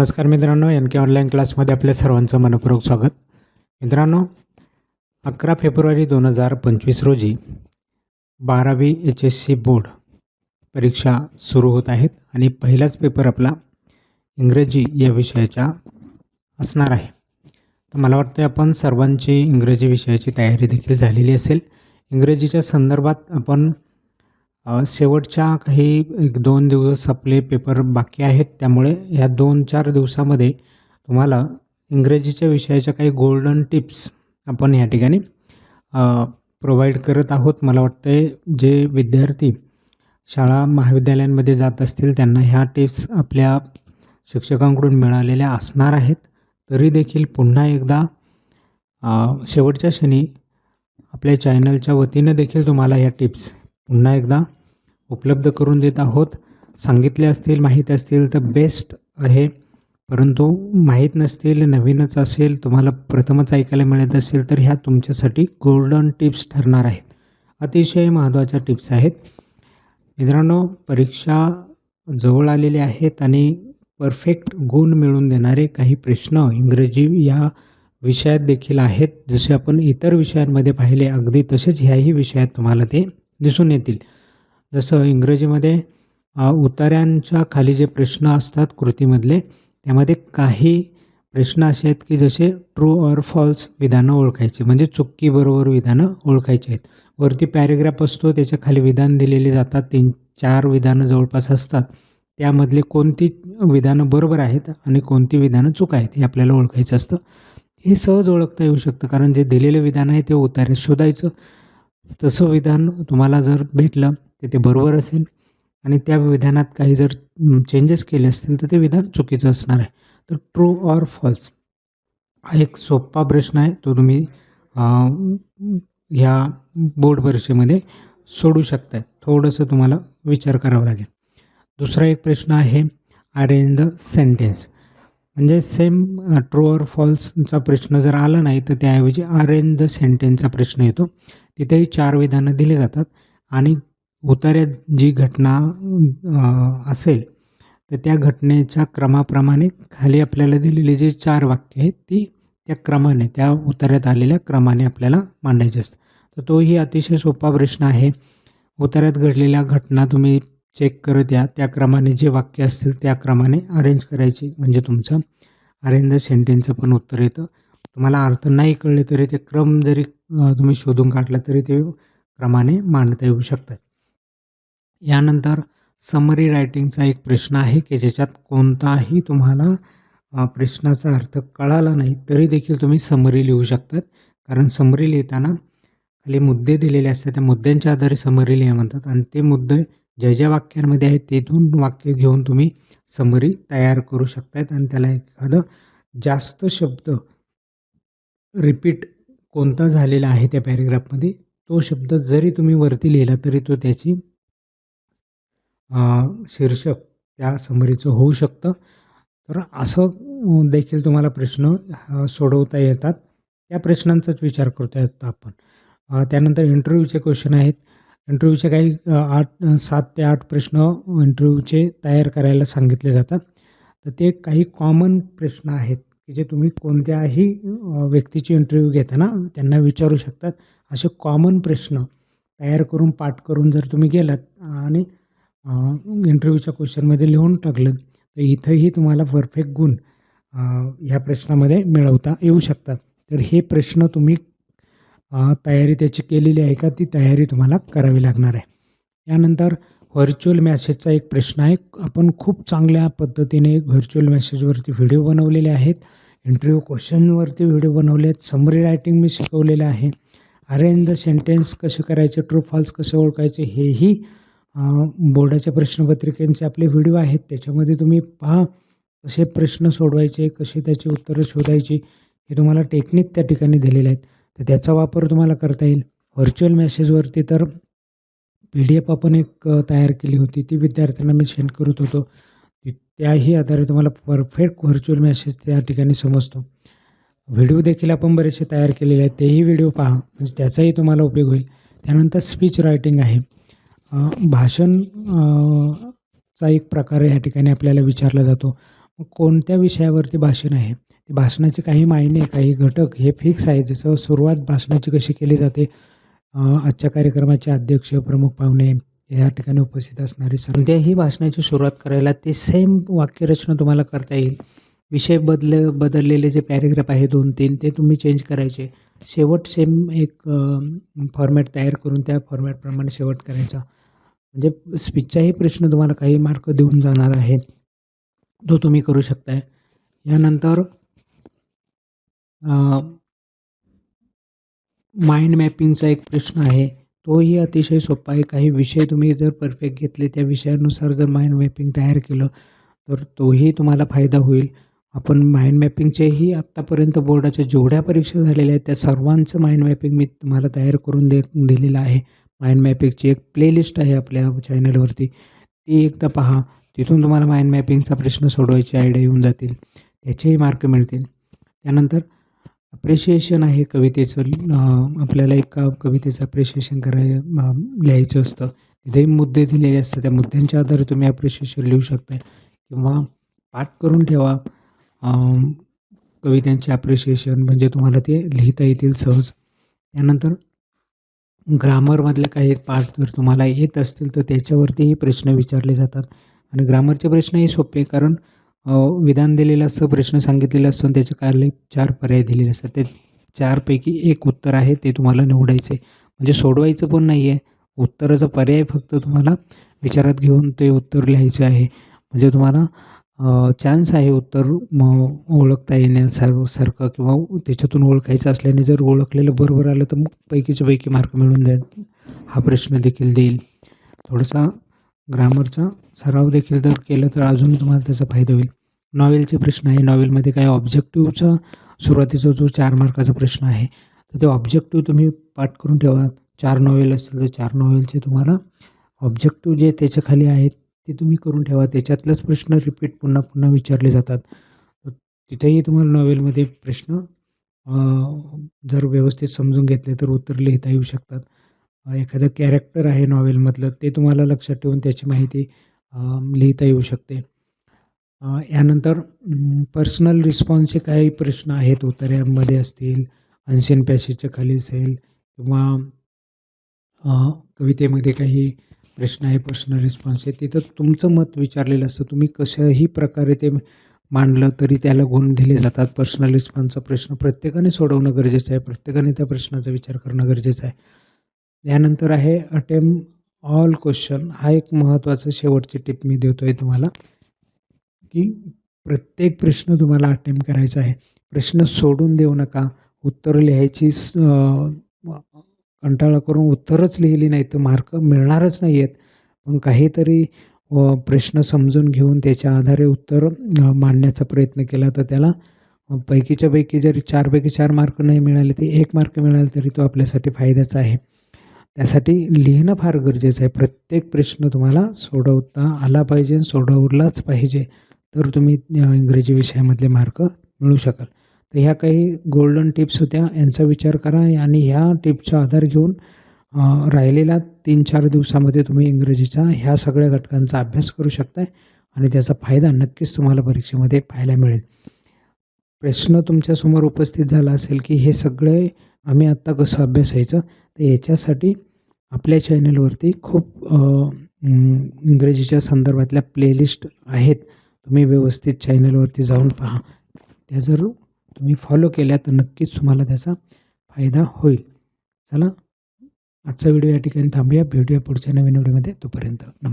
नमस्कार मित्रांनो एन के ऑनलाईन क्लासमध्ये आपल्या सर्वांचं मनपूर्वक स्वागत. मित्रांनो अकरा फेब्रुवारी दोन हजार पंचवीस रोजी बारावी एच एस सी बोर्ड परीक्षा सुरू होत आहेत आणि पहिलाच पेपर आपला इंग्रजी या विषयाच्या असणार आहे. तर मला वाटतं आपण सर्वांची इंग्रजी विषयाची तयारी देखील झालेली असेल. इंग्रजीच्या संदर्भात आपण शेवटच्या काही एक दोन दिवस आपले पेपर बाकी आहेत. त्यामुळे ह्या दोन चार दिवसामध्ये तुम्हाला इंग्रजीच्या विषयाच्या काही गोल्डन टिप्स आपण या ठिकाणी प्रोव्हाइड करत आहोत. मला वाटतं जे विद्यार्थी शाळा महाविद्यालयांमध्ये जात असतील त्यांना ह्या टिप्स आपल्या शिक्षकांकडून मिळालेल्या असणार आहेत. तरी देखील पुन्हा एकदा शेवटच्या क्षणी आपल्या चॅनलच्या वतीनं देखील तुम्हाला ह्या टिप्स पुन्हा एकदा उपलब्ध करून देत आहोत. सांगितले असतील माहीत असतील तर बेस्ट आहे. परंतु माहीत नसतील नवीनच असेल तुम्हाला प्रथमच ऐकायला मिळत असेल तर ह्या तुमच्यासाठी गोल्डन टिप्स ठरणार आहेत. अतिशय महत्त्वाच्या टिप्स आहेत. मित्रांनो परीक्षा जवळ आलेले आहेत आणि परफेक्ट गुण मिळवून देणारे काही प्रश्न इंग्रजी या विषयात देखील आहेत. जसे आपण इतर विषयांमध्ये पाहिले अगदी तसेच ह्याही विषयात तुम्हाला ते दिसून येतील. जसं इंग्रजीमध्ये उतार्यांच्या खाली जे प्रश्न असतात कृतीमधले त्यामध्ये काही प्रश्न असे आहेत की जसे ट्रू ऑर फॉल्स विधानं ओळखायचे म्हणजे चुकीबरोबर विधानं ओळखायची आहेत. वरती पॅरेग्राफ असतो त्याच्याखाली विधान दिलेले जातात तीन चार विधानं जवळपास असतात. त्यामधली कोणती विधानं बरोबर आहेत आणि कोणती विधानं चूक आहेत हे आपल्याला ओळखायचं असतं. हे सहज ओळखता येऊ शकतं कारण जे दिलेलं विधान आहे ते उतार्यात शोधायचं. तसं विधान तुम्हाला जर भेटलं तर ते बरोबर असेल. आणि त्या विधानात काही जर चेंजेस केले असतील तर ते विधान चुकीचं असणार आहे. तर ट्रू ऑर फॉल्स हा एक सोपा प्रश्न आहे. तो तुम्ही ह्या बोर्ड परीक्षेमध्ये सोडू शकताय. थोडंसं तुम्हाला विचार करावा लागेल. दुसरा एक प्रश्न आहे अरेंज द सेंटेन्स म्हणजे सेम ट्रू फॉल्सचा प्रश्न जर आला नाही तर त्याऐवजी अरेंज द सेंटेन्सचा प्रश्न येतो. तिथेही चार विधानं दिले जातात आणि उतार्यात जी घटना असेल तर त्या घटनेच्या क्रमाप्रमाणे खाली आपल्याला दिलेली जी चार वाक्य आहेत ती त्या क्रमाने त्या उतार्यात आलेल्या क्रमाने आपल्याला मांडायचे असतं तर तोही अतिशय सोपा प्रश्न आहे. उतार्यात घडलेल्या घटना तुम्ही चेक करत या. त्या क्रमाने जे वाक्य असतील त्या क्रमाने अरेंज करायची म्हणजे तुमचं अरेंज द सेंटेन्सचं पण उत्तर येतं. तुम्हाला अर्थ नाही कळले तरी ते क्रम जरी तुम्ही शोधून काढला तरी ते क्रमाने मांडता येऊ शकतात. यानंतर समरी रायटिंगचा एक प्रश्न आहे की ज्याच्यात कोणताही तुम्हाला प्रश्नाचा अर्थ कळाला नाही तरी देखील तुम्ही समरी लिहू शकतात. कारण समरी लिहिताना खाली मुद्दे दिलेले असतात. त्या मुद्द्यांच्या आधारे समरी लिहा म्हणतात. आणि ते मुद्दे ज्या ज्या वाक्यांमध्ये आहे तेथून वाक्य घेऊन तुम्ही समरी तयार करू शकतात आणि त्याला एखादं जास्त शब्द रिपीट कोणता झालेला आहे त्या पॅरेग्राफमध्ये तो शब्द जरी तुम्ही वरती लिहिला तरी तो त्याची शीर्षक त्या समरीचं होऊ शकतं. तर असं देखील तुम्हाला प्रश्न सोडवता येतात. त्या प्रश्नांचाच विचार करतो येतो आपण. त्यानंतर इंटरव्ह्यूचे क्वेश्चन आहेत. इंटरव्ह्यूचे काही आठ सात ते आठ प्रश्न इंटरव्ह्यूचे तयार करायला सांगितले जातात. तर ते काही कॉमन प्रश्न आहेत की जे तुम्ही कोणत्याही व्यक्तीचे व्यक्तीची इंटरव्ह्यू घेताना त्यांना विचारू शकतात. असे कॉमन प्रश्न तयार करून पाठ करून जर तुम्ही गेलात आणि इंटरव्ह्यूच्या क्वेश्चनमध्ये लिहून टाकलं तर इथंही तुम्हाला परफेक्ट गुण ह्या प्रश्नामध्ये मिळवता येऊ शकतात. तर हे प्रश्न तुम्ही तयारी त्याची केलेली आहे का? ती तयारी तुम्हाला करावी लागणार आहे. यानंतर व्हर्च्युअल मॅसेजचा एक प्रश्न आहे. आपण खूप चांगल्या पद्धतीने व्हर्च्युअल मॅसेजवरती व्हिडिओ बनवलेले आहेत. इंटरव्ह्यू क्वेश्चनवरती व्हिडिओ बनवले आहेत समरी रायटिंग मी शिकवलेलं आहे. अरेंज द सेंटेन्स कसे करायचे? ट्रू फॉल्स कसे ओळखायचे? हेही बोर्डाच्या प्रश्नपत्रिकेचे आपले व्हिडिओ आहेत. त्याच्यामध्ये तुम्ही पहा कसे प्रश्न सोडवायचे कसे त्याची उत्तरं शोधायची हे तुम्हाला टेक्निक त्या ठिकाणी दिलेले आहेत. तर त्याचा वापर तुम्हाला करता येईल. व्हर्च्युअल मॅसेजवरती तर पी डी एफ आपण एक तयार केली होती. ती विद्यार्थ्यांना मी सेंड करत होतो. त्याही आधारे तुम्हाला परफेक्ट व्हर्च्युअल मॅसेज त्या ठिकाणी समजतो. व्हिडिओ देखील आपण बरेचसे तयार केलेले आहेत. तेही व्हिडिओ पहा. म्हणजे त्याचाही तुम्हाला उपयोग होईल. त्यानंतर स्पीच रायटिंग आहे. भाषण चा एक प्रकार या ठिकाणी आपल्याला विचारला जातो. कोणत्या विषयावरती भाषण आहे? भाषणाचे काही मायने काही घटक हे फिक्स आहे जसं सुरुवात भाषणाची कशी केली जाते? आजच्या कार्यक्रमाचे अध्यक्ष प्रमुख पाहुणे या ठिकाणी उपस्थित असणारे सध्याही भाषणाची सुरुवात करायला ते सेम वाक्यरचना तुम्हाला करता येईल. विषय बदल बदललेले जे पॅरेग्राफ आहे दोन तीन ते तुम्ही चेंज करायचे. शेवट सेम एक फॉर्मॅट तयार करून त्या फॉर्मॅटप्रमाणे शेवट करायचा. म्हणजे स्पीचचाही प्रश्न तुम्हाला काही मार्क देऊन जाणार आहे. तो तुम्ही करू शकताय. यानंतर माइंड मॅपिंगचा एक प्रश्न आहे. तोही अतिशय सोपा आहे. काही विषय तुम्ही जर परफेक्ट घेतले त्या विषयानुसार जर माइंड मॅपिंग तयार केलं तर तोही तुम्हाला फायदा होईल. आपण माइंड मॅपिंगचेही आत्तापर्यंत बोर्डाच्या जेवढ्या परीक्षा झालेल्या आहेत त्या सर्वांचं माइंड मॅपिंग मी तुम्हाला तयार करून दे दिलेलं आहे. माइंड मॅपिंगची एक प्लेलिस्ट आहे आपल्या चॅनलवरती ती एकदा पहा. तिथून तुम्हाला माइंड मॅपिंगचा प्रश्न सोडवायची आयडिया येऊन जातील. त्याचेही मार्क मिळतील. त्यानंतर अप्रिशिएशन आहे कवितेचं. आपल्याला एका कवितेचं अप्रिशिएशन कराय लिहायचं असतं. तिथेही मुद्दे दिलेले असतात. त्या मुद्द्यांच्या आधारे तुम्ही अप्रिशिएशन लिहू शकता किंवा पाठ करून ठेवा. कवितांचे अप्रिशिएशन म्हणजे तुम्हाला ते लिहिता येतील सहज. त्यानंतर ग्रामरमधले काही पाठ जर तुम्हाला येत असतील तर त्याच्यावरतीही प्रश्न विचारले जातात. आणि ग्रामरचे प्रश्नही सोपे कारण विधान दिलेलं असतं प्रश्न सांगितलेला असतं त्याचे कार्य चार पर्याय दिलेले असतात. ते चारपैकी एक उत्तर आहे ते तुम्हाला निवडायचं आहे म्हणजे सोडवायचं पण नाही आहे उत्तराचा पर्याय फक्त तुम्हाला विचारात घेऊन ते उत्तर लिहायचे आहे. म्हणजे तुम्हाला चान्स आहे उत्तर ओळखता येण्यासारखं सारखं किंवा त्याच्यातून ओळखायचं असल्याने जर ओळखलेलं बरोबर आलं तर मग पैकीच्या पैकी मार्क मिळून जाईल. हा प्रश्न देखील देईल. थोडासा ग्रामरचा सराव देखील जर केलं तर अजून तुम्हाला त्याचा फायदा होईल. नॉवेलचे प्रश्न आहे. नॉवेलमध्ये काय ऑब्जेक्टिव्हचा सुरुवातीचा जो चार मार्काचा प्रश्न आहे तर ते ऑब्जेक्टिव्ह तुम्ही पाठ करून ठेवा. चार नॉवेल असतील तर चार नॉवेलचे तुम्हाला ऑब्जेक्टिव्ह जे त्याच्याखाली आहेत ते तुम्ही करून ठेवा. त्याच्यातलेच प्रश्न रिपीट पुन्हा पुन्हा विचारले जातात. तिथेही तुम्हाला नॉवेलमध्ये प्रश्न जर व्यवस्थित समजून घेतले तर उत्तर लिहिता येऊ शकतात. एखादं कॅरेक्टर आहे नॉवेलमधलं ते तुम्हाला लक्षात ठेवून त्याची माहिती लिहिता येऊ शकते. यानंतर पर्सनल रिस्पॉन्सचे काही प्रश्न आहेत उत्तऱ्यांमध्ये असतील अनसेन पॅसेजच्या खाली असेल किंवा कवितेमध्ये काही प्रश्न आहे पर्सनल रिस्पॉन्स आहे तिथं तुमचं मत विचारलेलं असतं तुम्ही कशाही प्रकारे ते मांडलं तरी त्याला गुण दिले जातात. पर्सनल रिस्पॉन्सचा प्रश्न प्रत्येकाने सोडवणं गरजेचं आहे प्रत्येकाने त्या प्रश्नाचा विचार करणं गरजेचं आहे. यानंतर आहे अटेम ऑल क्वेश्चन हा एक महत्त्वाचं शेवटची टिप मी देतो आहे तुम्हाला की प्रत्येक प्रश्न तुम्हाला अटेम्प्ट करायचा आहे. प्रश्न सोडून देऊ नका. उत्तर लिहायची स- कंटाळा करून उत्तरच लिहिली नाही तर मार्क मिळणारच नाही आहेत पण काहीतरी प्रश्न समजून घेऊन त्याच्या आधारे उत्तर मांडण्याचा प्रयत्न केला तर त्याला पैकीच्या पैकी जरी चारपैकी चार मार्क नाही मिळाले ते एक मार्क मिळाले तरी तो आपल्यासाठी फायद्याचा आहे. त्यासाठी लिहिणं फार गरजेचं आहे. प्रत्येक प्रश्न तुम्हाला सोडवता आला पाहिजे सोडवलाच पाहिजे. तर तुम्ही इंग्रजी विषयामधले मार्क मिळू शकाल. तर ह्या काही गोल्डन टिप्स होत्या. यांचा विचार करा आणि ह्या टिपचा आधार घेऊन राहिलेला राहिलेल्या तीन चार दिवसामध्ये तुम्ही इंग्रजीच्या ह्या सगळ्या घटकांचा अभ्यास करू शकताय आणि त्याचा फायदा नक्कीच तुम्हाला परीक्षेमध्ये पाहायला मिळेल. प्रश्न तुमच्यासमोर उपस्थित झाला असेल की हे सगळे आम्ही आत्ता कसं अभ्यासायचं तर याच्यासाठी आपल्या चॅनलवरती खूप इंग्रजीच्या संदर्भातल्या प्लेलिस्ट आहेत. तुम्ही व्यवस्थित चॅनलवरती जाऊन पहा. त्या जर तुम्ही फॉलो केल्या तर नक्कीच तुम्हाला त्याचा फायदा होईल. चला आजचा व्हिडिओ या ठिकाणी थांबूया. भेटूया पुढच्या नवीन व्हिडिओमध्ये तोपर्यंत नमस्कार.